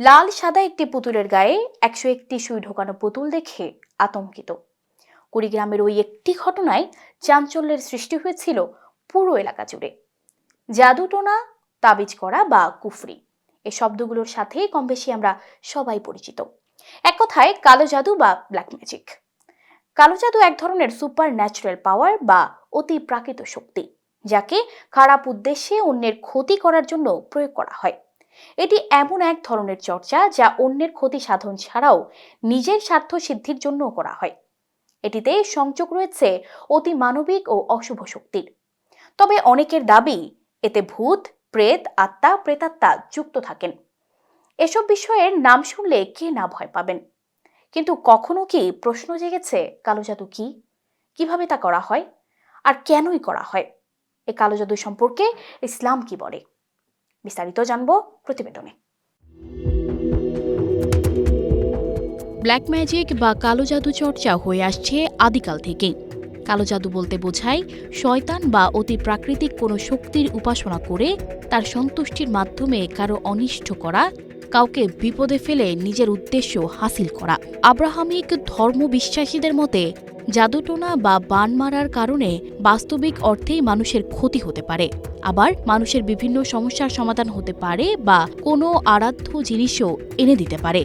লাল, সাদা একটি পুতুলের গায়ে একশো একটি সুই ঢোকানো পুতুল দেখে আতঙ্কিত। কুড়িগ্রামের ওই একটি ঘটনায় চাঞ্চল্যের সৃষ্টি হয়েছিল পুরো এলাকা জুড়ে। জাদুটোনা তাবিজ করা বা কুফরি এই শব্দগুলোর সাথে কম বেশি আমরা সবাই পরিচিত। এক কথায় কালো জাদু বা ব্ল্যাক ম্যাজিক কালো জাদু এক ধরনের সুপার ন্যাচারাল পাওয়ার বা অতি প্রাকৃত শক্তি, যাকে খারাপ উদ্দেশ্যে অন্যের ক্ষতি করার জন্য প্রয়োগ করা হয়। এটি এমন এক ধরনের চর্চা যা অন্যের ক্ষতি সাধন ছাড়াও নিজের স্বার্থ সিদ্ধির জন্যও করা হয়। এটিতে সংযোগ রয়েছে অতি মানবিক ও অশুভ শক্তির। তবে অনেকের দাবি, এতে ভূত, প্রেত, আত্মা, প্রেতাত্মা যুক্ত থাকেন। এসব বিষয়ের নাম শুনলে কে না ভয় পাবেন? কিন্তু কখনো কি প্রশ্ন জেগেছে, কালো জাদু কি? কীভাবে তা করা হয়? আর কেনই করা হয়? এ কালো জাদু সম্পর্কে ইসলাম কি বলে? বিস্তারিত জানব প্রতিবেদনে। ব্ল্যাক ম্যাজিক বা কালো জাদু চর্চা হয়ে আসছে আদিকাল থেকেই কালো জাদু বলতে বোঝায় শয়তান বা অতি প্রাকৃতিক কোনো শক্তির উপাসনা করে তার সন্তুষ্টির মাধ্যমে কারও অনিষ্ট করা, কাউকে বিপদে ফেলে নিজের উদ্দেশ্য হাসিল করা। আব্রাহামিক ধর্ম বিশ্বাসীদের মতে জাদুটোনা বা বান মারার কারণে বাস্তবিক অর্থেই মানুষের ক্ষতি হতে পারে। আবার মানুষের বিভিন্ন সমস্যার সমাধান হতে পারে বা কোনো আরাধ্য জিনিসও এনে দিতে পারে।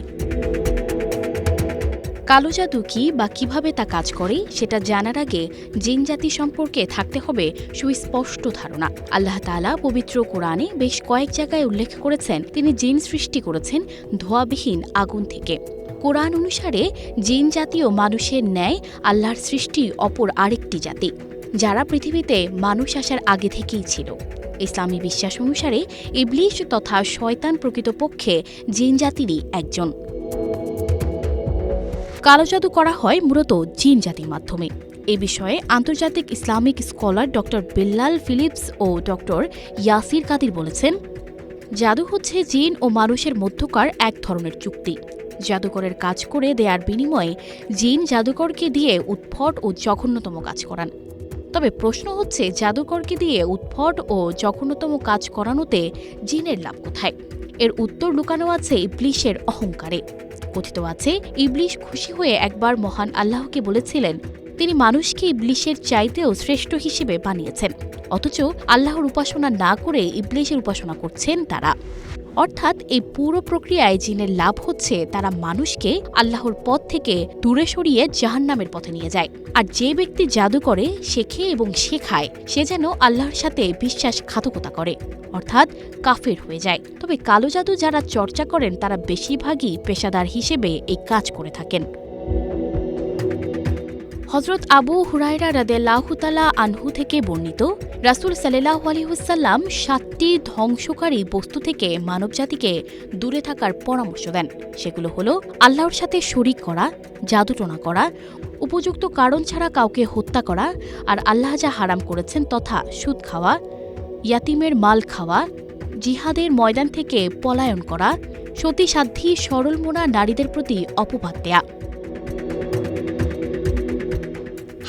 কালো জাদু কি বা কীভাবে তা কাজ করে, সেটা জানার আগে জিন জাতি সম্পর্কে থাকতে হবে সুস্পষ্ট ধারণা। আল্লাহ তাআলা পবিত্র কোরআনে বেশ কয়েক জায়গায় উল্লেখ করেছেন, তিনি জিন সৃষ্টি করেছেন ধোয়াবিহীন আগুন থেকে। কোরআন অনুসারে জিন জাতীয় মানুষের ন্যায় আল্লাহর সৃষ্টি অপর আরেকটি জাতি, যারা পৃথিবীতে মানুষ আসার আগে থেকেই ছিল। ইসলামী বিশ্বাস অনুসারে ইবলিশ তথা শয়তান প্রকৃতপক্ষে জিন জাতিরই একজন। কালো জাদু করা হয় মূলত জিন জাতির মাধ্যমে। এ বিষয়ে আন্তর্জাতিক Islamic scholar doctor Bilal Philips ও ডক্টর ইয়াসির কাদির বলেছেন, জাদু হচ্ছে জিন ও মানুষের মধ্যকার এক ধরনের চুক্তি। জাদুকরের কাজ করে দেয়ার বিনিময়ে জিন জাদুকরকে দিয়ে উৎফট ও জঘন্যতম কাজ করান। তবে প্রশ্ন হচ্ছে, জাদুকরকে দিয়ে উৎফট ও জঘন্যতম কাজ করানোতে জিনের লাভ কোথায়? এর উত্তর লুকানো আছে ইবলিশের অহংকারে। কথিত আছে, ইবলিশ খুশি হয়ে একবার মহান আল্লাহকে বলেছিলেন, তিনি মানুষকে ইবলিশের চাইতেও শ্রেষ্ঠ হিসেবে বানিয়েছেন। অথচ আল্লাহর উপাসনা না করে ইবলিশের উপাসনা করছেন তারা। অর্থাৎ এই পুরো প্রক্রিয়ায় জিনের লাভ হচ্ছে তারা মানুষকে আল্লাহর পথ থেকে দূরে সরিয়ে জাহান্নামের পথে নিয়ে যায়। আর যে ব্যক্তি জাদু করে শেখে এবং শেখায় সে যেন আল্লাহর সাথে বিশ্বাসঘাতকতা করে, অর্থাৎ কাফের হয়ে যায়। তবে কালো জাদু যারা চর্চা করেন, তারা বেশিরভাগই পেশাদার হিসেবে এই কাজ করে থাকেন। হজরত আবু হুরায়রা রাদেলাহুতালা আনহু থেকে বর্ণিত, রাসুল সাল্লাহ আলহিহুসাল্লাম সাতটি ধ্বংসকারী বস্তু থেকে মানবজাতিকে দূরে থাকার পরামর্শ দেন। সেগুলো হলো আল্লাহর সাথে শরিক করা, জাদুটনা করা, উপযুক্ত কারণ ছাড়া কাউকে হত্যা করা আর আল্লাহ যা হারাম করেছেন তথা সুদ খাওয়া, ইয়াতিমের মাল খাওয়া, জিহাদের ময়দান থেকে পলায়ন করা, সতীসাধ্যী সরলমোনা নারীদের প্রতি অপবাদ দেয়া।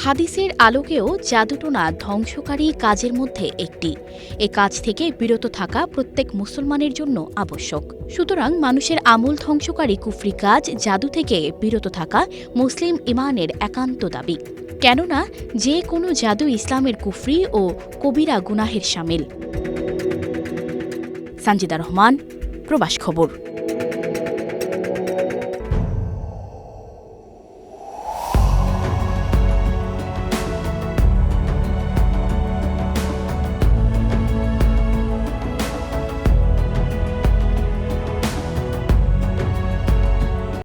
হাদিসের আলোকেও জাদুটোনা ধ্বংসকারী কাজের মধ্যে একটি। এ কাজ থেকে বিরত থাকা প্রত্যেক মুসলমানের জন্য আবশ্যক। সুতরাং মানুষের আমূল ধ্বংসকারী কুফরি কাজ জাদু থেকে বিরত থাকা মুসলিম ইমানের একান্ত দাবি। কেননা, যে কোনো জাদু ইসলামের কুফরি ও কবিরা গুনাহের সামিল। সঞ্জিদা রহমান, প্রবাস খবর।